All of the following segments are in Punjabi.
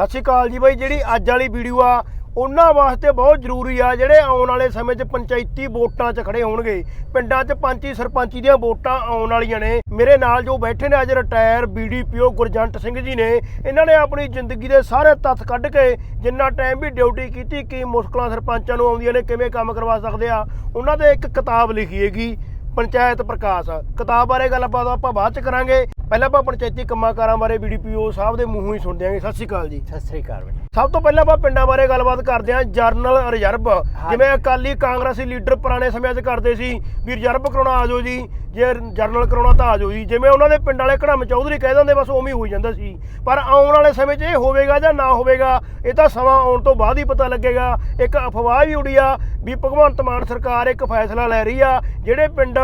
ਸਤਿ ਸ਼੍ਰੀ ਅਕਾਲ ਜੀ ਬਾਈ, ਜਿਹੜੀ ਅੱਜ ਵਾਲੀ ਵੀਡੀਓ ਆ, ਉਹਨਾਂ ਵਾਸਤੇ ਬਹੁਤ ਜ਼ਰੂਰੀ ਆ, ਜਿਹੜੇ ਆਉਣ ਵਾਲੇ ਸਮੇਂ 'ਚ ਪੰਚਾਇਤੀ ਵੋਟਾਂ 'ਚ ਖੜੇ ਹੋਣਗੇ। ਪਿੰਡਾਂ 'ਚ ਪੰਚੀ ਸਰਪੰਚੀ ਦੀਆਂ ਵੋਟਾਂ ਆਉਣ ਵਾਲੀਆਂ ਨੇ। ਮੇਰੇ ਨਾਲ ਜੋ ਬੈਠੇ ਨੇ ਅੱਜ ਰਿਟਾਇਰ ਬੀਡੀਪੀਓ ਗੁਰਜੰਟ ਸਿੰਘ ਜੀ ਨੇ, ਇਹਨਾਂ ਨੇ ਆਪਣੀ ਜ਼ਿੰਦਗੀ ਦੇ ਸਾਰੇ ਤੱਥ ਕੱਢ ਕੇ ਜਿੰਨਾ ਟਾਈਮ ਵੀ ਡਿਊਟੀ ਕੀਤੀ, ਕੀ ਮੁਸ਼ਕਲਾਂ ਸਰਪੰਚਾਂ ਨੂੰ ਆਉਂਦੀਆਂ ਨੇ, ਕਿਵੇਂ ਕੰਮ ਕਰਵਾ ਸਕਦੇ ਆ, ਉਹਨਾਂ ਤੇ ਇੱਕ ਕਿਤਾਬ ਲਿਖੀ ਹੈਗੀ, ਪੰਚਾਇਤ ਪ੍ਰਕਾਸ਼। ਕਿਤਾਬ ਬਾਰੇ ਗੱਲਬਾਤ ਆਪਾਂ ਬਾਅਦ ਚ ਕਰਾਂਗੇ। ਪਹਿਲਾਂ ਆਪਾਂ ਪੰਚਾਇਤੀ ਕੰਮਾਂ ਕਾਰਾਂ ਬਾਰੇ ਬੀਡੀਪੀਓ ਸਾਹਿਬ ਦੇ ਮੂੰਹੋਂ ਹੀ ਸੁਣਦੇ ਆਂਗੇ। ਸਤਿ ਸ਼੍ਰੀ ਅਕਾਲ ਜੀ। ਸਤਿ ਸ੍ਰੀ ਅਕਾਲ ਬੇਟਾ। ਸਭ ਤੋਂ ਪਹਿਲਾਂ ਆਪਾਂ ਪਿੰਡਾਂ ਬਾਰੇ ਗੱਲਬਾਤ ਕਰਦੇ ਹਾਂ ਜਰਨਲ ਰਿਜ਼ਰਵ। ਜਿਵੇਂ ਅਕਾਲੀ ਕਾਂਗਰਸੀ ਲੀਡਰ ਪੁਰਾਣੇ ਸਮਿਆਂ 'ਚ ਕਰਦੇ ਸੀ ਵੀ ਰਿਜ਼ਰਵ ਕਰਾਉਣਾ ਆ ਜਾਓ ਜੀ ਜੇ ਜਰਨਲ ਕਰਾਉਣਾ ਤਾਂ ਆ ਜਾਓ ਜੀ। ਜਿਵੇਂ ਉਹਨਾਂ ਦੇ ਪਿੰਡ ਵਾਲੇ ਘੜਮ ਚੌਧਰੀ ਕਹਿ ਦਿੰਦੇ ਬਸ ਉਵੇਂ ਹੀ ਹੋਈ ਜਾਂਦਾ ਸੀ। ਪਰ ਆਉਣ ਵਾਲੇ ਸਮੇਂ 'ਚ ਇਹ ਹੋਵੇਗਾ ਜਾਂ ਨਾ ਹੋਵੇਗਾ ਇਹ ਤਾਂ ਸਮਾਂ ਆਉਣ ਤੋਂ ਬਾਅਦ ਹੀ ਪਤਾ ਲੱਗੇਗਾ। ਇੱਕ ਅਫਵਾਹ ਵੀ ਉੜੀ ਆ ਵੀ ਭਗਵੰਤ ਮਾਨ ਸਰਕਾਰ ਇੱਕ ਫੈਸਲਾ ਲੈ ਰਹੀ ਆ ਜਿਹੜੇ ਪਿੰਡ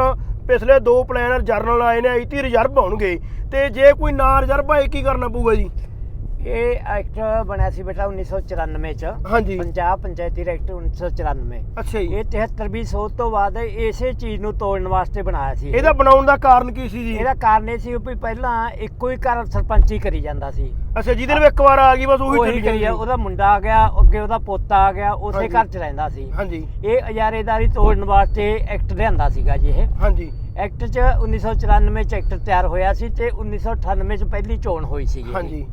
ਪਿਛਲੇ ਦੋ ਪਲੈਨਰ ਜਰਨਲ ਆਏ ਨੇ ਇਤੀ ਰਿਜ਼ਰਵ ਹੋਣਗੇ। ਤੇ ਜੇ ਕੋਈ ਨਾ ਰਿਜ਼ਰਵ ਆਏ, ਕੀ ਕਰਨਾ ਪਊਗਾ ਜੀ? ਇਹ ਐਕਟ ਬਣਿਆ ਸੀ ਬੇਟਾ 1994 ਚ। ਹਾਂਜੀ। ਪੰਜਾਬ ਪੰਚਾਇਤੀ ਐਕਟ 1994 ਅੱਛਾ ਜੀ। ਇਹ 73 20 ਸੋਧ ਤੋਂ ਬਾਅਦ ਇਸੇ ਚੀਜ਼ ਨੂੰ ਤੋੜਨ ਵਾਸਤੇ ਬਣਾਇਆ ਸੀ ਇਹ। ਇਹਦਾ ਬਣਾਉਣ ਦਾ ਕਾਰਨ ਕੀ ਸੀ ਜੀ? ਇਹਦਾ ਕਾਰਨ ਇਹ ਸੀ ਵੀ ਪਹਿਲਾਂ ਇੱਕੋ ਹੀ ਘਰ ਸਰਪੰਚੀ ਕਰੀ ਜਾਂਦਾ ਸੀ। ਅੱਛਾ ਜਿਹਦੇ ਵਿੱਚ ਇੱਕ ਵਾਰ ਆ ਗਈ ਬਸ ਉਹੀ ਚੱਲੀ ਜਾਂਦੀ ਉਹਦਾ ਮੁੰਡਾ ਆ ਗਿਆ ਅੱਗੇ ਉਹਦਾ ਪੋਤਾ ਆ ਗਿਆ ਉਸੇ। ਘਰ ਚ ਰਹਿੰਦਾ ਸੀ। ਹਾਂਜੀ। ਇਹ ਇਜਾਰੇਦਾਰੀ ਤੋੜਨ ਵਾਸਤੇ ਐਕਟ ਲਿਆਂਦਾ ਸੀਗਾ ਜੀ ਇਹ। ਹਾਂਜੀ। ਐਕਟ ਚ 1994 ਚ ਐਕਟ ਤਿਆਰ ਹੋਇਆ ਸੀ ਤੇ 1998 ਚ ਪਹਿਲੀ ਚੋਣ ਹੋਈ ਸੀ ਹਾਂਜੀ।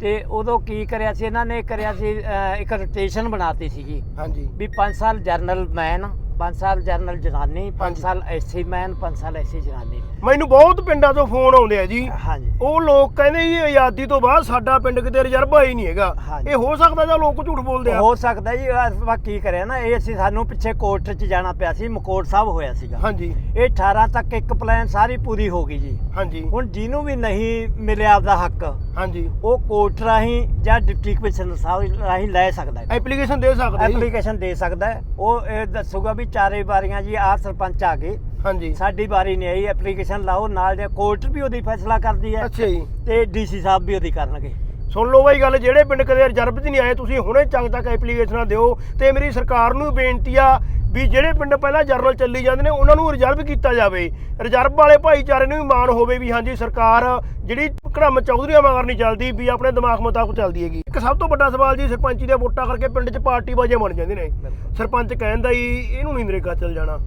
ਤੇ ਉਦੋਂ ਕੀ ਕਰਿਆ ਸੀ? ਇਹਨਾਂ ਨੇ ਕਰਿਆ ਸੀ ਅਹ, ਇੱਕ ਰੋਟੇਸ਼ਨ ਬਣਾਤੀ ਸੀਗੀ। ਹਾਂਜੀ। ਵੀ 5 ਸਾਲ ਜਰਨਲ ਮੈਨ 5 ਸਾਲ ਜਰਨਲ ਜਨਾਨੀ 5 ਹਾਂਜੀ। ਸਾਲ ਐਸੀ ਮੈਨ 5 ਸਾਲ ਐਸੀ ਜਨਾਨੀ। ਮੈਨੂੰ ਬਹੁਤ ਪਿੰਡਾਂ ਤੋਂ ਫੋਨ ਆਉਂਦੇ ਆ ਜੀ। ਹਾਂਜੀ। ਉਹ ਲੋਕ ਕਹਿੰਦੇ ਜੀ ਆਜ਼ਾਦੀ ਤੋਂ ਬਾਅਦ ਸਾਡਾ ਪਿੰਡ ਕਿਤੇ ਰਿਜ਼ਰਵ ਹੀ ਨਹੀਂ ਹੈਗਾ। ਇਹ ਹੋ ਸਕਦਾ ਜਾਂ ਲੋਕ ਝੂਠ ਬੋਲਦੇ ਆ? ਹੋ ਸਕਦਾ ਜੀ ਆਪਾਂ ਕੀ ਕਰਿਆ ਨਾ ਇਹ ਅਸੀਂ ਸਾਨੂੰ ਪਿੱਛੇ ਕੋਰਟ 'ਚ ਜਾਣਾ ਪਿਆ ਸੀ ਮਕੋਟ ਸਾਹਿਬ ਹੋਇਆ ਸੀਗਾ। ਹਾਂਜੀ। ਇਹ 18 ਤੱਕ ਇੱਕ ਪਲਾਨ ਸਾਰੀ ਪੂਰੀ ਹੋ ਗਈ ਜੀ। ਹਾਂਜੀ। ਹੁਣ ਜਿਹਨੂੰ ਵੀ ਨਹੀਂ ਮਿਲਿਆ ਆਪਦਾ ਹੱਕ ਹਾਂਜੀ। ਉਹ ਕੋਰਟ ਰਾਹੀਂ ਜਾਂ ਡਿਪਟੀ ਕਮਿਸ਼ਨਰ ਸਾਹਿਬ ਰਾਹੀਂ ਲੈ ਸਕਦਾ ਹੈ। ਐਪਲੀਕੇਸ਼ਨ ਦੇ ਸਕਦੇ ਐਪਲੀਕੇਸ਼ਨ ਦੇ ਸਕਦਾ ਹੈ। ਉਹ ਇਹ ਦੱਸੂਗਾ ਵੀ ਚਾਰੇ ਵਾਰੀਆਂ ਜੀ ਆਹ ਸਰਪੰਚ ਆ ਗਏ। ਹਾਂਜੀ। ਸਾਡੀ ਵਾਰੀ ਨਹੀਂ ਆਈ ਐਪਲੀਕੇਸ਼ਨ ਲਾਓ ਨਾਲ ਦੇ ਕੋਰਟ ਵੀ ਉਹਦੀ ਫੈਸਲਾ ਕਰਦੀ ਹੈ ਅੱਛਾ ਜੀ। ਤੇ ਡੀਸੀ ਸਾਹਿਬ ਵੀ ਉਹਦੀ ਕਰਨਗੇ। ਸੁਣ ਲਓ ਬਾਈ ਗੱਲ ਜਿਹੜੇ ਪਿੰਡ ਕਦੇ ਰਿਜ਼ਰਵ 'ਚ ਨਹੀਂ ਆਏ ਤੁਸੀਂ ਹੁਣੇ ਚੱਕ ਤੱਕ ਐਪਲੀਕੇਸ਼ਨਾਂ ਦਿਓ ਤੇ ਮੇਰੀ ਸਰਕਾਰ ਨੂੰ ਬੇਨਤੀ ਆ ਵੀ ਜਿਹੜੇ ਪਿੰਡ ਪਹਿਲਾਂ ਜਰਨਲ ਚੱਲੀ ਜਾਂਦੇ ਨੇ ਉਹਨਾਂ ਨੂੰ ਰਿਜ਼ਰਵ ਕੀਤਾ ਜਾਵੇ। ਰਿਜ਼ਰਵ ਵਾਲੇ ਭਾਈਚਾਰੇ ਨੂੰ ਵੀ ਮਾਣ ਹੋਵੇ ਵੀ ਹਾਂਜੀ ਸਰਕਾਰ ਜਿਹੜੀ ਘੜਮ ਚੌਧਰੀਆਂ ਮਗਰ ਨਹੀਂ ਚੱਲਦੀ ਵੀ ਆਪਣੇ ਦਿਮਾਗ ਮੁਤਾਬਕ ਚੱਲਦੀ ਹੈਗੀ। ਇੱਕ ਸਭ ਤੋਂ ਵੱਡਾ ਸਵਾਲ ਜੀ ਸਰਪੰਚੀ ਦੀਆਂ ਵੋਟਾਂ ਕਰਕੇ ਪਿੰਡ 'ਚ ਪਾਰਟੀ ਬਾਜੇ ਬਣ ਜਾਂਦੇ ਨੇ। ਸਰਪੰਚ ਕਹਿੰਦਾ ਜੀ ਇਹਨੂੰ ਨਹੀਂ ਨਰੇਗਾ ਚੱਲ ਜਾਣਾ।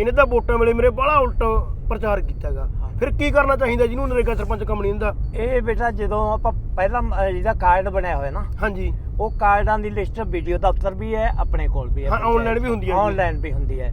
ਇਹਨੇ ਤਾਂ ਵੋਟਾਂ ਵੇਲੇ ਮੇਰੇ ਬੜਾ ਉਲਟ ਪ੍ਰਚਾਰ ਕੀਤਾਗਾ ਫਿਰ ਕੀ ਕਰਨਾ ਚਾਹੀਦਾ? ਜਿਹਨੂੰ ਨਰੇਗਾ ਸਰਪੰਚ ਕੰਮ ਨਹੀਂ ਹੁੰਦਾ ਇਹ ਬੇਟਾ ਜਦੋਂ ਆਪਾਂ ਪਹਿਲਾਂ ਅਹ, ਜਿਹਦਾ ਕਾਰਡ ਬਣਿਆ ਹੋਇਆ ਨਾ ਹਾਂਜੀ। ਉਹ ਕਾਰਡਾਂ ਦੀ ਲਿਸਟ ਵੀਡੀਓ ਦਫ਼ਤਰ ਵੀ ਹੈ ਆਪਣੇ ਕੋਲ ਵੀ ਹੈ ਹਾਂ, online ਵੀ ਹੁੰਦੀ ਹੈ ਜੀ। ਆਨਲਾਈਨ ਵੀ ਹੁੰਦੀ ਹੈ।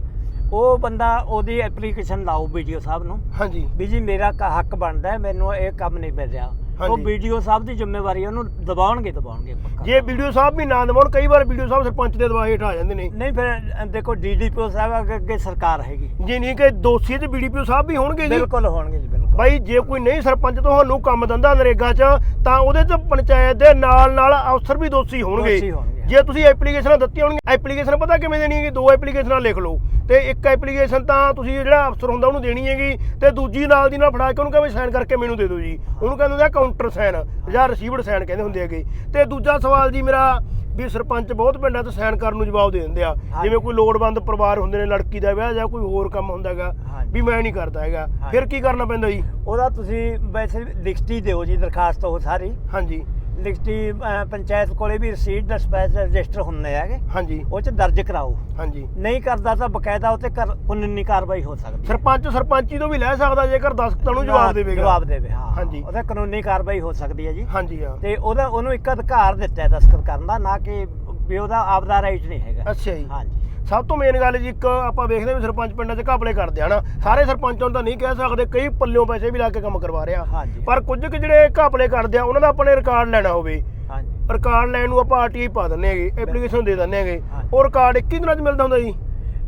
ਉਹ ਬੰਦਾ ਉਹਦੀ ਐਪਲੀਕੇਸ਼ਨ ਲਾਓ ਵੀਡੀਓ ਸਾਹਿਬ ਨੂੰ। ਹਾਂਜੀ। ਵੀ ਜੀ ਮੇਰਾ ਕ- ਹੱਕ ਬਣਦਾ ਹੈ ਮੈਨੂੰ ਇਹ ਕੰਮ ਨਹੀਂ ਮਿਲ ਰਿਹਾ। ਉਹ ਹਾਂਜੀ। ਵੀਡੀਓ ਸਾਹਿਬ ਦੀ ਜ਼ਿੰਮੇਵਾਰੀ ਉਹਨੂੰ ਦਬਾਉਣਗੇ ਦਬਾਉਣਗੇ ਪੱਕਾ। ਜੇ ਵੀਡੀਓ ਸਾਹਿਬ ਵੀ ਨਾ ਦਵਾਉਣ ਕਈ ਵਾਰ ਵੀਡੀਓ ਸਾਹਿਬ ਸਰਪੰਚ ਦੇ ਦਬਾਅ ਹੇਠ ਆ ਜਾਂਦੇ ਨੇ। ਨਹੀਂ ਫਿਰ ਅ, ਦੇਖੋ ਡੀਡੀਪੀਓ ਸਾਹਿਬ ਅੱਗੇ ਅੱਗੇ ਸਰਕਾਰ ਹੈਗੀ। ਜੇ ਨਹੀਂ ਕਿ ਦੋਸ਼ੀ ਤੇ ਬੀਡੀਪੀਓ ਸਾਹਿਬ ਵੀ ਹੋਣਗੇ ਜੀ। ਬਿਲਕੁਲ ਹੋਣਗੇ ਜੀ ਬਿਲਕੁਲ। ਬਾਈ ਜੇ ਕੋਈ ਨਹੀਂ ਸਰਪੰਚ ਤੁਹਾਨੂੰ ਕੰਮ ਦਿੰਦਾ ਨਰੇਗਾ 'ਚ ਤਾਂ ਉਹਦੇ 'ਚ ਪੰਚਾਇਤ ਦੇ ਨਾਲ ਨਾਲ ਅਫਸਰ ਵੀ ਦੋਸ਼ੀ ਹੋਣਗੇ। ਦੋਸ਼ੀ ਹੋਣਗੇ। ਜੇ ਤੁਸੀਂ ਐਪਲੀਕੇਸ਼ਨਾਂ ਦਿੱਤੀਆਂ ਹੋਣਗੀਆਂ ਐਪਲੀਕੇਸ਼ਨ ਪਤਾ ਕਿਵੇਂ ਦੇਣੀ ਹੈਗੀ? ਦੋ ਐਪਲੀਕੇਸ਼ਨਾਂ ਲਿਖ ਲਓ। ਤੇ ਇੱਕ ਐਪਲੀਕੇਸ਼ਨ ਤਾਂ ਤੁਸੀਂ ਜਿਹੜਾ ਅਫਸਰ ਹੁੰਦਾ ਉਹਨੂੰ ਦੇਣੀ ਹੈਗੀ ਤੇ ਦੂਜੀ ਨਾਲ ਦੀ ਨਾਲ ਫੜਾ ਕੇ ਉਹਨੂੰ ਕਹਿੰਦੇ ਸਾਈਨ ਕਰਕੇ ਮੈਨੂੰ ਦੇ ਦਿਓ ਜੀ। ਉਹਨੂੰ ਕਹਿੰਦੇ ਹੁੰਦੇ ਆ ਕਾਊਂਟਰ ਸਾਈਨ ਜਾਂ ਰਿਸੀਵਡ ਸਾਈਨ ਕਹਿੰਦੇ ਹੁੰਦੇ ਹੈਗੇ। ਤੇ ਦੂਜਾ ਸਵਾਲ ਜੀ ਮੇਰਾ ਵੀ ਸਰਪੰਚ ਬਹੁਤ ਪਿੰਡਾਂ 'ਚ ਸਾਈਨ ਕਰਨ ਨੂੰ ਜਵਾਬ ਦੇ ਦਿੰਦੇ ਆ। ਜਿਵੇਂ ਕੋਈ ਲੋੜਵੰਦ ਪਰਿਵਾਰ ਹੁੰਦੇ ਨੇ ਲੜਕੀ ਦਾ ਵਿਆਹ ਜਾਂ ਕੋਈ ਹੋਰ ਕੰਮ ਹੁੰਦਾ ਹੈਗਾ। ਵੀ ਮੈਂ ਨਹੀਂ ਕਰਦਾ ਹੈਗਾ। ਫਿਰ ਕੀ ਕਰਨਾ ਪੈਂਦਾ ਜੀ? ਉਹਦਾ ਤੁਸੀਂ ਵੈਸੇ ਲਿਖਤੀ ਦਿਓ ਜੀ ਦਰਖਾਸਤ ਉਹ ਸਾਰੀ। ਹਾਂਜੀ। ਲਿਖਤੀ ਪੰਚਾਇਤ ਕੋਲੇ ਵੀ ਰਸੀਦ ਡਿਸਪੈਚ ਰਜਿਸਟਰ ਹੁੰਦੇ ਹੈਗੇ। ਹਾਂਜੀ। ਉਹ ਚ ਦਰਜ ਕਰਾਓ। ਹਾਂਜੀ। ਨਹੀਂ ਕਰਦਾ ਤਾਂ ਬਕਾਇਦਾ ਉਹ ਤੇ ਕਰ- ਕਾਨੂੰਨੀ ਕਾਰਵਾਈ ਹੋ ਸਕਦੀ ਹੈ। ਸਰਪੰਚ ਸਰਪੰਚੀ ਤੋਂ ਵੀ ਲੈ ਸਕਦਾ ਜੇਕਰ ਦਸਖਤਾਂ ਨੂੰ ਜਵਾਬ ਦੇਵੇਗਾ। ਜਵਾਬ ਦੇਵੇ ਹਾਂ। ਹਾਂਜੀ। ਉਹਦਾ ਕਾਨੂੰਨੀ ਕਾਰਵਾਈ ਹੋ ਸਕਦੀ ਹੈ ਜੀ। ਹਾਂਜੀ ਹਾਂ। ਤੇ ਉਹਦਾ ਉਹਨੂੰ ਇੱਕ ਅਧਿਕਾਰ ਦਿੱਤਾ ਹੈ ਦਸਤਖਤ ਕਰਨ ਦਾ ਨਾ ਕਿ ਵੀ ਉਹਦਾ ਆਪਦਾ ਰਾਈਟ ਨਹੀਂ ਹੈਗਾ। ਅੱਛਾ ਜੀ। ਹਾਂਜੀ। ਸਭ ਤੋਂ ਮੇਨ ਗੱਲ ਜੀ ਇੱਕ ਆਪਾਂ ਵੇਖਦੇ ਵੀ ਸਰਪੰਚ ਪਿੰਡਾਂ 'ਚ ਘਪਲੇ ਕਰਦੇ ਆ ਨਾ ਸਾਰੇ ਸਰਪੰਚਾਂ ਨੂੰ ਤਾਂ ਨਹੀਂ ਕਹਿ ਸਕਦੇ ਕਈ ਪੱਲਿਓਂ ਪੈਸੇ ਵੀ ਲਾ ਕੇ ਕੰਮ ਕਰਵਾ ਰਿਹਾ। ਪਰ ਕੁਝ ਕੁ ਜਿਹੜੇ ਘਪਲੇ ਕਰਦੇ ਆ ਉਹਨਾਂ ਦਾ ਆਪਣੇ ਰਿਕਾਰਡ ਲੈਣਾ ਹੋਵੇ। ਹਾਂਜੀ। ਰਿਕਾਰਡ ਲੈਣ ਨੂੰ ਆਪਾਂ ਆਰਟੀਆਈ ਪਾ ਦਿੰਦੇ ਹੈਗੇ ਐਪਲੀਕੇਸ਼ਨ ਦੇ ਦਿੰਦੇ ਹੈਗੇ। ਉਹ ਰਿਕਾਰਡ 21 ਦਿਨਾਂ 'ਚ ਮਿਲਦਾ ਹੁੰਦਾ ਜੀ?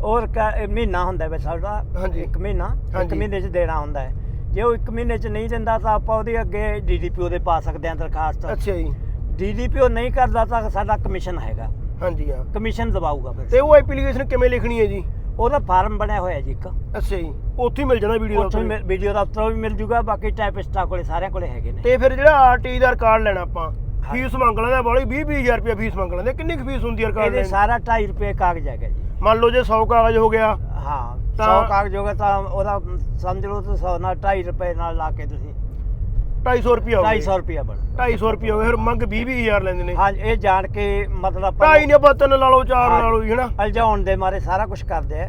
ਔਰ ਮਹੀਨਾ ਹੁੰਦਾ ਹੈ ਸਾਡਾ। ਇੱਕ ਮਹੀਨਾ ਇੱਕ। ਮਹੀਨੇ ਚ ਦੇਣਾ ਹੁੰਦਾ ਹੈ। ਜੇ ਉਹ ਇੱਕ ਮਹੀਨੇ ਚ ਨਹੀਂ ਦਿੰਦਾ ਤਾਂ ਆਪਾਂ ਉਹਦੇ ਅੱਗੇ ਡੀਡੀਪੀਓ ਦੇ ਪਾ ਸਕਦੇ ਹਾਂ ਦਰਖਾਸਤ। ਅੱਛਾ ਜੀ। ਡੀਡੀਪੀਓ ਨਹੀਂ ਕਰਦਾ ਤਾਂ ਸਾਡਾ ਕਮਿਸ਼ਨ ਹੈਗਾ। ਹਾਂਜੀ ਹਾਂ। ਕਮਿਸ਼ਨ ਦਬਾਊਗਾ ਫਿਰ। ਤੇ ਉਹ ਐਪਲੀਕੇਸ਼ਨ ਕਿਵੇਂ ਲਿਖਣੀ ਹੈ ਜੀ? ਉਹਦਾ ਫਾਰਮ ਬਣਿਆ ਹੋਇਆ ਜੀ ਇੱਕ। ਅੱਛਾ ਜੀ ਉੱਥੇ ਹੀ ਮਿਲ ਜਾਣਾ ਵੀਡੀਓ ਉੱਥੇ ਦਾ ਵੀਡੀਓ ਦਾ ਅਫਤਰ ਵੀ ਮਿਲ ਜੂਗਾ ਬਾਕੀ ਟਾਈਪਿਸਟਾਂ ਕੋਲੇ ਸਾਰਿਆਂ ਕੋਲੇ ਹੈਗੇ ਨੇ। ਤੇ ਫਿਰ ਜਿਹੜਾ ਆਰਟੀ ਦਾ ਰਿਕਾਰਡ ਲੈਣਾ ਆਪਾਂ ਫੀਸ ਮੰਗ ਲੈਂਦੇ ਆ ਬਾਲੀ 20 20000 ਰੁਪਏ ਫੀਸ ਮੰਗ ਲੈਂਦੇ ਆ। ਕਿੰਨੀ ਕੁ ਫੀਸ ਹੁੰਦੀ ਹੈ ਰਿਕਾਰਡ ਇਹਦੇ ਲੈਣ ਦੀ? ਸਾਰਾ 2.5 ਰੁਪਏ ਕਾਗਜ਼ ਹੈਗਾ ਜੀ। ਮੰਨ ਲਓ ਜੇ 100 ਕਾਗਜ਼ ਹੋ ਗਿਆ ਹਾਂ ਤਾਂ- 100 ਕਾਗਜ਼ ਹੋਗਾ ਤਾਂ ਉਹਦਾ ਸਮਝ ਲਓ ਤੁਸੀਂ 100 ਨਾਲ 2.5 ਰੁਪਏ ਨਾਲ ਲਾ ਕੇ ਤੁਸੀਂ 250 ਰੁਪਿਆ ਹੋ 250 ਰੁਪਿਆ ਬਣ 250 ਰੁਪਿਆ ਹੋ ਫਿਰ ਮੰਗ 20 20000 ਲੈਂਦੇ ਨੇ। ਹਾਂ ਇਹ ਜਾਣ ਕੇ ਮਤਲਬ ਆਪਾਂ ਢਾਈ ਨੇ ਆਪਾਂ ਤਿੰਨ ਲਾ ਲਓ ਚਾਰ। ਲਾ ਲਓ ਜੀ ਹਨਾ? ਅਲਝਾਉਣ ਦੇ ਮਾਰੇ ਸਾਰਾ ਕੁਝ ਕਰਦੇ ਆ।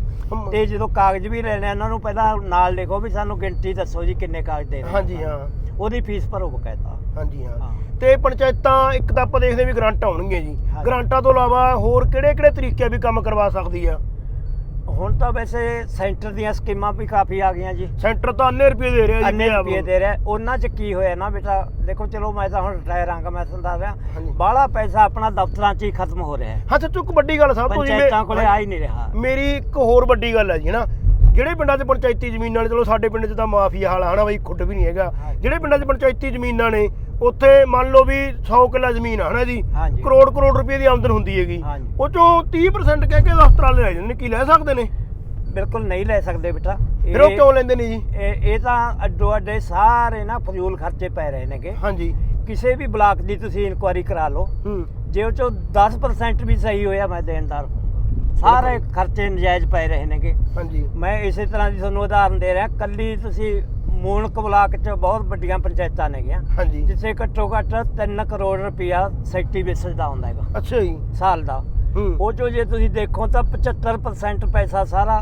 ਤੇ ਜਦੋਂ ਕਾਗਜ਼ ਵੀ ਲੈਣੇ ਇਹਨਾਂ ਨੂੰ ਪਹਿਲਾਂ ਨਾਲ ਲਿਖੋ ਵੀ ਸਾਨੂੰ ਗਿਣਤੀ ਦੱਸੋ ਜੀ ਕਿੰਨੇ ਕਾਗਜ਼ ਦੇ ਰਹੇ ਹਾਂਜੀ ਹਾਂ। ਉਹਦੀ ਫੀਸ ਭਰੋ ਬਕਾਇਦਾ। ਹਾਂਜੀ ਹਾਂ। ਤੇ ਪੰਚਾਇਤਾਂ ਇੱਕ ਤਾਂ ਆਪਾਂ ਦੇਖਦੇ ਵੀ ਗ੍ਰਾਂਟ ਆਉਣਗੀਆਂ ਜੀ। ਗ੍ਰਾਂਟਾਂ ਤੋਂ ਇਲਾਵਾ ਹੋਰ ਕਿਹੜੇ ਕਿਹੜੇ ਤਰੀਕੇ ਵੀ ਕੰਮ ਕਰਵਾ ਸਕਦੀ ਆ? ਹੁਣ ਤਾਂ ਵੈਸੇ ਸੈਂਟਰ ਦੀਆਂ ਸਕੀਮਾਂ ਵੀ ਕਾਫੀ ਆ ਗਈਆਂ ਜੀ। ਸੈਂਟਰ ਤਾਂ ਅੰਨੇ ਰੁਪਏ ਦੇ ਰਿਹਾ ਜੀ ਅੰਨੇ ਪੰਜਾਬ ਰੁਪਏ ਨੂੰ। ਦੇ ਰਿਹਾ। ਉਹਨਾਂ 'ਚ ਕੀ ਹੋਇਆ ਨਾ ਬੇਟਾ ਦੇਖੋ ਚਲੋ ਮੈਂ ਤਾਂ ਹੁਣ ਰਿਟਾਇਰ ਆਂਗਾ ਮੈਂ ਤੁਹਾਨੂੰ ਦੱਸ ਰਿਹਾ। ਬਾਹਲਾ ਪੈਸਾ ਆਪਣਾ ਦਫ਼ਤਰਾਂ 'ਚ ਹੀ ਖਤਮ ਹੋ ਰਿਹਾ ਹੈ। ਹਾਂ ਸੱਚੋ ਇੱਕ ਵੱਡੀ ਗੱਲ ਸਭ ਤੋਂ ਜਿਵੇਂ ਕੋਲੇ ਆ ਹੀ ਨਹੀਂ ਰਿਹਾ। ਮੇਰੀ ਇੱਕ ਹੋਰ ਵੱਡੀ ਗੱਲ ਹੈ ਜੀ ਹਨਾ ਜਿਹੜੇ ਪਿੰਡਾਂ 'ਚ ਪੰਚਾਇਤੀ ਜ਼ਮੀਨਾਂ ਨੇ ਚਲੋ ਸਾਡੇ ਪਿੰਡ 'ਚ ਤਾਂ ਮਾਫੀਆ ਹਾਲ ਆ ਹਨਾ ਬਈ ਖੁੱਡ ਵੀ ਨਹੀਂ ਹੈਗਾ। ਜਿਹੜੇ ਪਿੰਡਾਂ 'ਚ ਪੰਚਾਇਤੀ ਜ਼ਮੀਨਾਂ ਨੇ ਉੱਥੇ ਮੰਨ ਲਓ ਵੀ 100 ਕਿੱਲਾ ਜ਼ਮੀਨ ਆ ਹਨਾ ਜੀ? ਹਾਂਜੀ। ਕਰੋੜ ਕਰੋੜ ਰੁਪਏ ਦੀ ਆਮਦਨ ਹੁੰਦੀ ਹੈਗੀ। ਹਾਂਜੀ। ਉਹ ਚੋਂ 30% ਕਹਿ ਕੇ ਦਫ਼ਤਰਾਂ ਲੈ ਜਾਂਦੇ ਨੇ ਕੀ ਲੈ ਸਕਦੇ ਨੇ? ਬਿਲਕੁਲ ਨਹੀਂ ਲੈ ਸਕਦੇ ਬੇਟਾ। ਫਿਰ ਉਹ ਇਹ- ਕਿਉਂ ਲੈਂਦੇ ਨੇ ਜੀ? ਇਹ ਇਹ ਤਾਂ ਅੱਡੋ ਅੱਡੇ ਸਾਰੇ ਨਾ ਫਜ਼ੂਲ ਖਰਚੇ ਪੈ ਰਹੇ ਨੇਗੇ। ਹਾਂਜੀ। ਕਿਸੇ ਵੀ ਬਲਾਕ ਦੀ ਤੁਸੀਂ ਇਨਕੁਆਇਰੀ ਕਰਾ ਲਓ। ਹੂੰ। ਜੇ ਉਹ ਚੋਂ 10% ਵੀ ਸਹੀ ਹੋਇਆ ਮੈਂ ਦੇਣਦਾਰ ਹੋਊਂਗਾ। ਸਾਰੇ ਖਰਚੇ ਨਜਾਇਜ਼ ਪੈ ਰਹੇ ਨੇਗੇ। ਹਾਂਜੀ। ਮੈਂ ਇਸੇ ਤਰ੍ਹਾਂ ਦੀ ਤੁਹਾਨੂੰ ਉਦਾਹਰਨ ਦੇ ਰਿਹਾ ਕੱਲੀ ਤੁਸੀਂ ਮੂਨਕ ਬਲਾਕ 'ਚ ਬਹੁਤ ਵੱਡੀਆਂ ਪੰਚਾਇਤਾਂ ਨੇਗੀਆਂ ਹਾਂਜੀ। ਜਿੱਥੇ ਘੱਟੋ ਘੱਟ 3 ਕਰੋੜ ਰੁਪਇਆ ਸੈਕਟਰੀ ਬੇਸਿਸ ਦਾ ਹੁੰਦਾ ਹੈਗਾ। ਅੱਛਾ ਜੀ। ਸਾਲ ਦਾ। ਹੂੰ। ਉਹ ਚੋਂ ਜੇ ਤੁਸੀਂ ਦੇਖੋ ਤਾਂ 75% ਪੈਸਾ ਸਾਰਾ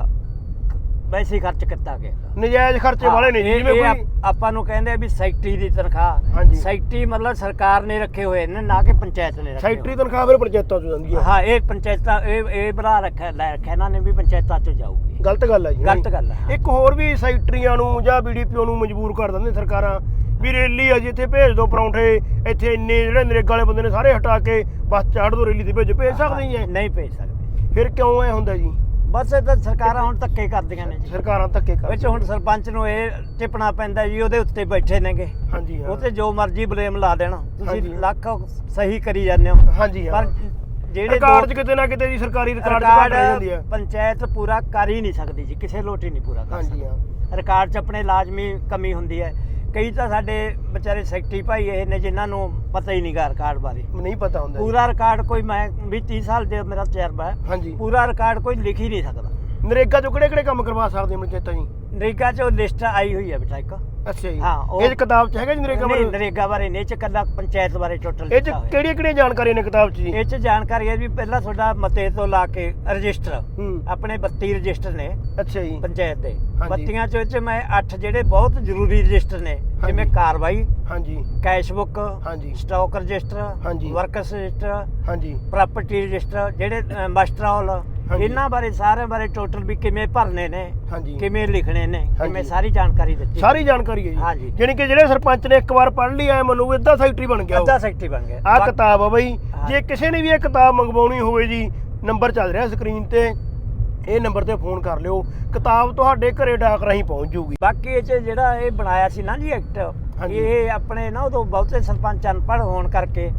ਵੈਸੇ ਹੀ ਖਰਚ ਕੀਤਾ ਗਿਆ। ਨਜਾਇਜ਼ ਖਰਚੇ ਵਾਲੇ ਨੇ ਜੀ ਇਹ- ਜਿਵੇਂ ਇਹ ਕੋਈ ਆਪ- ਆਪਾਂ ਨੂੰ ਕਹਿੰਦੇ ਆ ਵੀ ਸੈਕਟਰੀ ਦੀ ਤਨਖਾਹ। ਹਾਂਜੀ। ਸੈਕਟਰੀ ਮਤਲਬ ਸਰਕਾਰ ਨੇ ਰੱਖੇ ਹੋਏ ਨੇ ਨਾ ਕਿ ਪੰਚਾਇਤ ਨੇ ਰੱਖੇ ਸੈਕਟਰੀ ਹੋਏ। ਤਨਖਾਹ ਫਿਰ ਪੰਚਾਇਤਾਂ 'ਚ ਜਾਂਦੀ ਹੈ। ਹਾਂ ਇਹ ਪੰਚਾਇਤਾਂ ਇਹ ਇਹ ਬਣਾ ਰੱਖਿਆ ਲੈ ਰੱਖਿਆ ਇਹਨਾਂ ਨੇ ਵੀ ਪੰਚਾਇਤਾਂ 'ਚ ਜਾਊਗੀ। ਗਲਤ ਗੱਲ ਹੈ ਜੀ ਗਲਤ ਗੱਲ ਹੈ। ਇੱਕ ਹੋਰ ਵੀ ਸੈਕਟਰੀਆਂ ਨੂੰ ਜਾਂ ਬੀਡੀਪੀਓ ਨੂੰ ਮਜਬੂਰ ਕਰ ਦਿੰਦੇ ਸਰਕਾਰਾਂ। ਵੀ ਰੈਲੀ ਆ ਜੀ ਇੱਥੇ ਭੇਜ ਦਿਓ ਪਰੌਂਠੇ। ਇੱਥੇ ਇੰਨੇ ਜਿਹੜੇ ਨਰੇਗਾ ਵਾਲੇ ਬੰਦੇ ਨੇ ਸਾਰੇ ਹਟਾ ਕੇ ਬਸ ਚਾੜ ਦਿਓ ਰੈਲੀ ਤੇ ਭੇਜ। ਭੇਜ ਸਕਦੇ ਹੀ ਐ ਨਹੀਂ ਭੇਜ ਸਕਦੇ। ਫਿਰ ਕਿਉਂ ਐ ਹੁੰਦਾ ਜੀ? ਬਸ ਇਹ ਤਾਂ ਸਰਕਾਰਾਂ ਹੁਣ ਧੱਕੇ ਕਰਦੀਆਂ ਨੇ ਜੀ। ਸਰਕਾਰਾਂ ਧੱਕੇ ਕਰ ਵਿੱਚ ਹੁਣ ਸਰਪੰਚ ਨੂੰ ਇਹ ਟਿਪਣਾ ਪੈਂਦਾ ਜੀ ਉਹਦੇ ਉੱਤੇ ਬੈਠੇ ਨੇਗੇ। ਹਾਂਜੀ ਹਾਂ। ਉਹ ਤੇ ਜੋ ਮਰਜ਼ੀ ਬਲੇਮ ਲਾ ਦੇਣ। ਤੁਸੀਂ ਹਾਂਜੀ। ਲੱਖ ਸਹੀ ਕਰੀ ਜਾਂਦੇ ਹੋ। ਹਾਂਜੀ ਹਾਂ। ਪਰ ਜਿਹੜੇ ਰਿਕਾਰਡ 'ਚ ਕਿਤੇ ਨਾ ਕਿਤੇ ਜੀ ਸਰਕਾਰੀ ਰਿਕਾਰਡ 'ਚ ਘੱਟ ਰਹਿ ਜਾਂਦੀ ਹੈ। ਪੰਚਾਇਤ ਪੂਰਾ ਕਰ ਹੀ ਨਹੀਂ ਸਕਦੀ ਜੀ। ਕਿਸੇ ਲੋਟ ਹੀ ਨਹੀਂ ਪੂਰਾ ਕਰ ਹਾਂਜੀ ਹਾਂ। ਸਕਦੀ ਰਿਕਾਰਡ 'ਚ ਆਪਣੇ ਲਾਜ਼ਮੀ ਕਮੀ ਹੁੰਦੀ ਹੈ। ਕਈ ਤਾਂ ਸਾਡੇ ਵਿਚਾਰੇ ਸੈਕਟਰੀ ਭਾਈ ਇਹ ਨੇ ਜਿਨ੍ਹਾਂ ਨੂੰ ਪਤਾ ਹੀ ਨਹੀਂਗਾ ਰਿਕਾਰਡ ਬਾਰੇ। ਨਹੀਂ ਪਤਾ ਹੁੰਦਾ ਜੀ। ਪੂਰਾ ਰਿਕਾਰਡ ਕੋਈ ਮੈਂ ਵੀ 30 ਸਾਲ ਦੇ ਮੇਰਾ ਤਜਰਬਾ ਹੈ। ਹਾਂਜੀ। ਪੂਰਾ ਰਿਕਾਰਡ ਕੋਈ ਲਿਖ ਹੀ ਨਹੀਂ ਸਕਦਾ। ਨਰੇਗਾ 'ਚੋਂ ਕਿਹੜੇ ਕਿਹੜੇ ਕੰਮ ਕਰਵਾ ਸਕਦੇ ਪੰਚਾਇਤਾਂ ਜੀ? ਨਰੇਗਾ 'ਚ ਲਿਸਟ ਆਈ ਹੋਈ ਹੈ ਬੇਟਾ ਇੱਕ। ਅੱਛਾ ਜੀ। ਹਾਂ, ਉਹ- ਇਹ 'ਚ ਕਿਤਾਬ 'ਚ ਹੈਗਾ ਜੀ ਨਰੇਗਾ ਨਹੀਂ ਬਾਰੇ? ਨਰੇਗਾ ਬਾਰੇ ਨਹੀਂ ਇਹ 'ਚ ਕੱਲਾ ਪੰਚਾਇਤ ਬਾਰੇ ਟੋਟਲ ਇਹ 'ਚ ਕਿਹੜੀਆਂ ਕਿਹੜੀਆਂ ਜਾਣਕਾਰੀਆਂ ਨੇ ਕਿਤਾਬ 'ਚ ਜੀ? ਇਹ 'ਚ ਜਾਣਕਾਰੀ ਹੈ ਵੀ ਪਹਿਲਾਂ ਤੁਹਾਡਾ ਮਤੇ ਤੋਂ ਲਾ ਕੇ ਰਜਿਸਟਰ ਹੂੰ। ਆਪਣੇ 32 ਰਜਿਸਟਰ ਨੇ ਅੱਛਾ ਜੀ। ਪੰਚਾਇਤ ਦੇ। ਹਾਂਜੀ। ਬੱਤੀਆਂ ਚੋਂ ਇਹ 'ਚ ਮੈਂ 8 ਜਿਹੜੇ ਬਹੁਤ ਜ਼ਰੂਰੀ ਰਜਿਸਟਰ ਨੇ ਜਿਵੇਂ। ਕਾਰਵਾਈ ਹਾਂਜੀ। ਕੈਸ਼ ਬੁੱਕ ਹਾਂਜੀ। ਸਟਾਕ ਰਜਿਸਟਰ ਹਾਂਜੀ। ਵਰਕਸ ਰਜਿਸਟਰ ਹਾਂਜੀ। ਪ੍ਰਾਪਰਟੀ ਰਜਿਸਟਰ ਜਿਹੜੇ ਮਸਟਰੋਲ ਹਾਂਜੀ। ਇਹਨਾਂ ਬਾਰੇ ਸਾਰਿਆਂ ਬਾਰੇ ਟੋਟਲ ਵੀ ਕਿਵੇਂ ਭਰਨੇ ਨੇ ਹਾਂਜੀ ਕਿਵੇਂ ਲਿਖਣੇ ਨੇ ਕਿਵੇਂ ਹਾਂਜੀ। ਸਾਰੀ ਜਾਣਕਾਰੀ ਦਿੱਤੀ ਸਾਰੀ ਜਾਣਕਾਰੀ ਹੈ ਹਾਂਜੀ। ਜੀ ਜਾਣੀ ਕਿ ਜਿਹੜੇ ਸਰਪੰਚ ਨੇ ਇੱਕ ਵਾਰ ਪੜ੍ਹ ਲਈ ਐ ਮੈਨੂੰ ਅੱਧਾ ਸੈਕਟਰੀ ਬਣ ਗਿਆ ਅੱਧਾ ਸੈਕਟਰੀ ਬਣ ਗਿਆ ਆ ਬਾਕੀ- ਕਿਤਾਬ ਆ ਬਈ ਹਾਂ। ਜੇ ਕਿਸੇ ਨੇ ਵੀ ਇਹ ਕਿਤਾਬ ਮੰਗਵਾਉਣੀ ਹੋਵੇ ਜੀ ਨੰਬਰ ਚੱਲ ਰਿਹਾ ਸਕਰੀਨ ਤੇ ਇਹ ਨੰਬਰ ਤੇ ਫੋਨ ਕਰ ਲਿਓ ਕਿਤਾਬ ਤੁਹਾਡੇ ਘਰੇ ਡਾਕ ਰਾਹੀਂ ਪਹੁੰਚ ਜਾਊਗੀ ਬਾਕੀ ਇਹ 'ਚ ਜਿਹੜਾ ਇਹ ਬਣਾਇਆ ਸੀ ਨਾ ਜੀ ਐਕਟ ਹਾਂਜੀ। ਇਹ ਆਪਣੇ ਨਾ ਉਦੋਂ ਬਹੁਤੇ ਸਰਪੰਚ ਅਨਪੜ੍ਹ ਹੋਣ ਕਰਕੇ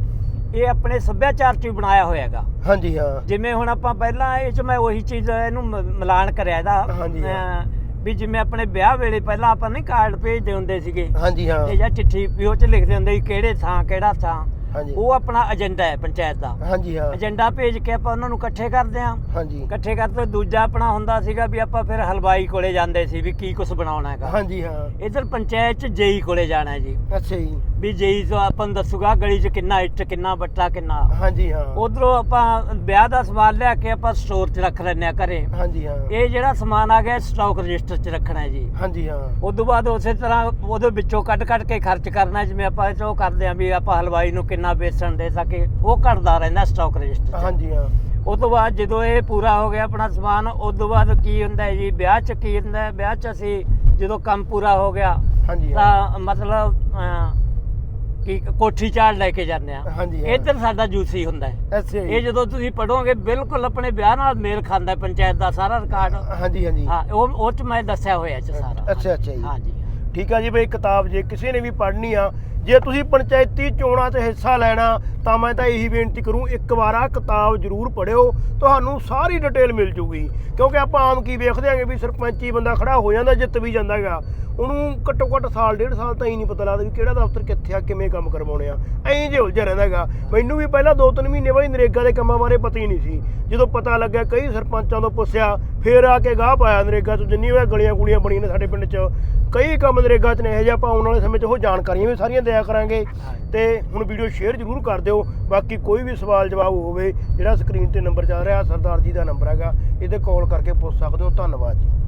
ਇਹ ਆਪਣੇ ਸੱਭਿਆਚਾਰ 'ਚ ਹੀ ਬਣਾਇਆ ਹੋਇਆ ਹੈਗਾ। ਹਾਂਜੀ ਹਾਂ। ਜਿਵੇਂ ਹੁਣ ਆਪਾਂ ਪਹਿਲਾਂ ਇਹ 'ਚ ਮੈਂ ਉਹੀ ਚੀਜ਼ ਇਹਨੂੰ ਮ- ਮਿਲਾਨ ਕਰਿਆ ਇਹਦਾ। ਹਾਂਜੀ, ਹਾਂ। ਅਮ ਵੀ ਜਿਵੇਂ ਆਪਣੇ ਵਿਆਹ ਵੇਲੇ ਪਹਿਲਾਂ ਆਪਾਂ ਨਹੀਂ ਕਾਰਡ ਭੇਜਦੇ ਹੁੰਦੇ ਸੀਗੇ। ਹਾਂਜੀ ਹਾਂ। ਇਹ ਜਾਂ ਚਿੱਠੀ ਵੀ ਉਹ 'ਚ ਲਿਖਦੇ ਹੁੰਦੇ ਸੀ ਕਿਹੜੇ ਥਾਂ ਕਿਹੜਾ ਥਾਂ। ਹਾਂਜੀ। ਉਹ ਆਪਣਾ ਏਜੰਡਾ ਹੈ ਪੰਚਾਇਤ ਦਾ। ਹਾਂਜੀ ਹਾਂ। ਏਜੰਡਾ ਭੇਜ ਕੇ ਆਪਾਂ ਉਹਨਾਂ ਨੂੰ ਇਕੱਠੇ ਕਰਦੇ ਆਂ ਹਾਂਜੀ। ਇਕੱਠੇ ਕਰਦੇ ਦੂਜਾ ਆਪਣਾ ਹੁੰਦਾ ਸੀਗਾ ਵੀ ਆਪਾਂ ਫਿਰ ਹਲਵਾਈ ਕੋਲੇ ਜਾਂਦੇ ਸੀ ਵੀ ਕੀ ਕੁਝ ਬਣਾਉਣਾ ਹੈਗਾ। ਹਾਂਜੀ ਹਾਂ। ਇਧਰ ਪੰਚਾਇਤ ਚ ਜੇਈ ਕੋਲੇ ਜਾਣਾ ਜੀ। ਅੱਛਾ ਜੀ। ਵੀ ਜੇਈ ਤੋਂ ਆਪਾਂ ਨੂੰ ਦੱਸੂਗਾ ਗਲੀ ਚ ਕਿੰਨਾ ਇੱਟ ਕਿੰਨਾ ਬੱਟਾ ਕਿੰਨਾ। ਹਾਂਜੀ ਹਾਂ। ਉਧਰੋਂ ਆਪਾਂ ਵਿਆਹ ਦਾ ਸਮਾਨ ਲਿਆ ਕੇ ਆਪਾਂ ਸਟੋਰ 'ਚ ਰੱਖ ਲੈਂਦੇ ਆ ਘਰੇ। ਹਾਂਜੀ ਹਾਂ। ਇਹ ਜਿਹੜਾ ਸਮਾਨ ਆ ਗਿਆ ਸਟਾਕ ਰਜਿਸਟਰ 'ਚ ਰੱਖਣਾ ਹੈ ਜੀ। ਹਾਂਜੀ ਹਾਂ। ਤੋਂ ਬਾਅਦ ਉਸੇ ਤਰ੍ਹਾਂ ਉਹਦੇ ਵਿੱਚੋਂ ਕੱਢ ਕੱਢ ਕੇ ਖਰਚ ਕਰਨਾ ਜਿਵੇਂ ਆਪਾਂ ਇਹ 'ਚ ਉਹ ਕਰਦੇ ਆ ਵੀ ਆਪਾਂ ਹਲਵਾਈ ਨੂੰ ਕਿੰਨਾ ਵੇਚਣ ਦੇ ਸਕੇ ਉਹ ਘਟਦਾ ਰਹਿੰਦਾ ਸਟਾਕ ਰਜਿਸਟਰ 'ਚ। ਹਾਂਜੀ ਹਾਂ। ਉਸ ਤੋਂ ਬਾਅਦ ਜਦੋਂ ਇਹ ਪੂਰਾ ਹੋ ਗਿਆ ਆਪਣਾ ਸਮਾਨ ਉਸ ਤੋਂ ਬਾਅਦ ਕੀ ਹੁੰਦਾ ਹੈ ਜੀ ਵਿਆਹ 'ਚ ਕੀ ਹੁੰਦਾ ਹੈ? ਵਿਆਹ 'ਚ ਅਸੀਂ ਜਦੋਂ ਕੰਮ ਪੂਰਾ ਹੋ ਗਿਆ ਹਾਂਜੀ ਤਾਂ ਮਤਲਬ ਕੀ ਕੋਠੀ ਚਾੜ ਲੈ ਕੇ ਜਾਂਦੇ ਆ। ਹਾਂਜੀ ਹਾਂ। ਇੱਧਰ ਸਾਡਾ ਜੂਸੀ ਹੁੰਦਾ ਹੈ। ਅੱਛਾ ਇਹ ਜੀ ਜਦੋਂ ਤੁਸੀਂ ਪੜੋਗੇ ਬਿਲਕੁਲ ਆਪਣੇ ਵਿਆਹ ਨਾਲ ਮੇਲ ਖਾਂਦਾ ਹੈ ਪੰਚਾਇਤ ਦਾ ਸਾਰਾ ਰਿਕਾਰਡ। ਹਾਂਜੀ ਹਾਂਜੀ। ਹਾਂ ਉਹ ਉਹ 'ਚ ਮੈਂ ਦੱਸਿਆ ਹੋਇਆ ਚ ਸਾਰਾ। ਅੱਛਾ, ਅੱਛਾ ਜੀ। ਹਾਂਜੀ। ਠੀਕ ਆ ਜੀ ਬਈ, ਕਿਤਾਬ ਜੇ ਕਿਸੇ ਨੇ ਵੀ ਪੜ੍ਹਨੀ ਆ, ਜੇ ਤੁਸੀਂ ਪੰਚਾਇਤੀ ਚੋਣਾਂ 'ਚ ਹਿੱਸਾ ਲੈਣਾ, ਤਾਂ ਮੈਂ ਤਾਂ ਇਹੀ ਬੇਨਤੀ ਕਰੂੰ, ਇੱਕ ਵਾਰ ਆਹ ਕਿਤਾਬ ਜ਼ਰੂਰ ਪੜ੍ਹਿਓ, ਤੁਹਾਨੂੰ ਸਾਰੀ ਡਿਟੇਲ ਮਿਲ ਜੂਗੀ। ਕਿਉਂਕਿ ਆਪਾਂ ਆਮ ਕੀ ਵੇਖਦੇ ਆਂਗੇ ਵੀ ਸਰਪੰਚੀ ਬੰਦਾ ਖੜਾ ਹੋ ਜਾਂਦਾ, ਜਿੱਤ ਵੀ ਜਾਂਦਾ ਹੈਗਾ। ਉਹਨੂੰ ਘੱਟੋ ਘੱਟ ਸਾਲ, ਡੇਢ ਸਾਲ ਤਾਂ ਹੀ ਨਹੀਂ ਪਤਾ ਲੱਗਦਾ ਵੀ ਕਿਹੜਾ ਦਫ਼ਤਰ ਕਿੱਥੇ ਆ, ਕਿਵੇਂ ਕੰਮ ਕਰਵਾਉਣੇ ਆ। ਐਂ ਜੇ ਉਲਝਿਆ ਰਹਿੰਦਾ ਹੈਗਾ। ਮੈਨੂੰ ਵੀ ਪਹਿਲਾਂ 2-3 ਮਹੀਨੇ ਬਾਅਦ ਨਰੇਗਾ ਦੇ ਕੰਮਾਂ ਬਾਰੇ ਪਤਾ ਹੀ ਨਹੀਂ ਸੀ। ਜਦੋਂ ਪਤਾ ਲੱਗਿਆ, ਕਈ ਸਰਪੰਚਾਂ ਤੋਂ ਪੁੱਛਿਆ ਫੇਰ ਆ ਕੇ ਗਾਹ ਪਾਇਆ ਨਰੇਗਾ ਤੋਂ ਜਿੰਨੀ ਹੋਇਆ ਗਲੀਆਂ ਗੁਲੀਆਂ ਬਣੀਆਂ ਨੇ ਸਾਡੇ ਪਿੰਡ 'ਚ ਕਈ ਕੰਮ ਨਰੇਗਾ 'ਚ ਨੇ ਇਹੋ ਜਿਹਾ ਆਪਾਂ ਆਉਣ ਵਾਲੇ ਸਮੇਂ 'ਚ ਉਹ ਜਾਣਕਾਰੀਆਂ ਵੀ ਸਾਰੀਆਂ ਦਿਆ ਕਰਾਂਗੇ। ਤੇ ਹੁਣ ਵੀਡੀਓ ਸ਼ੇਅਰ ਜ਼ਰੂਰ ਕਰ ਦਿਓ ਬਾਕੀ ਕੋਈ ਵੀ ਸਵਾਲ ਜਵਾਬ ਹੋਵੇ ਜਿਹੜਾ ਸਕਰੀਨ ਤੇ ਨੰਬਰ ਚੱਲ ਰਿਹਾ ਸਰਦਾਰ ਜੀ ਦਾ ਨੰਬਰ ਹੈਗਾ ਇਹਦੇ ਕਾਲ ਕਰਕੇ ਪੁੱਛ ਸਕਦੇ ਹੋ। ਧੰਨਵਾਦ ਜੀ।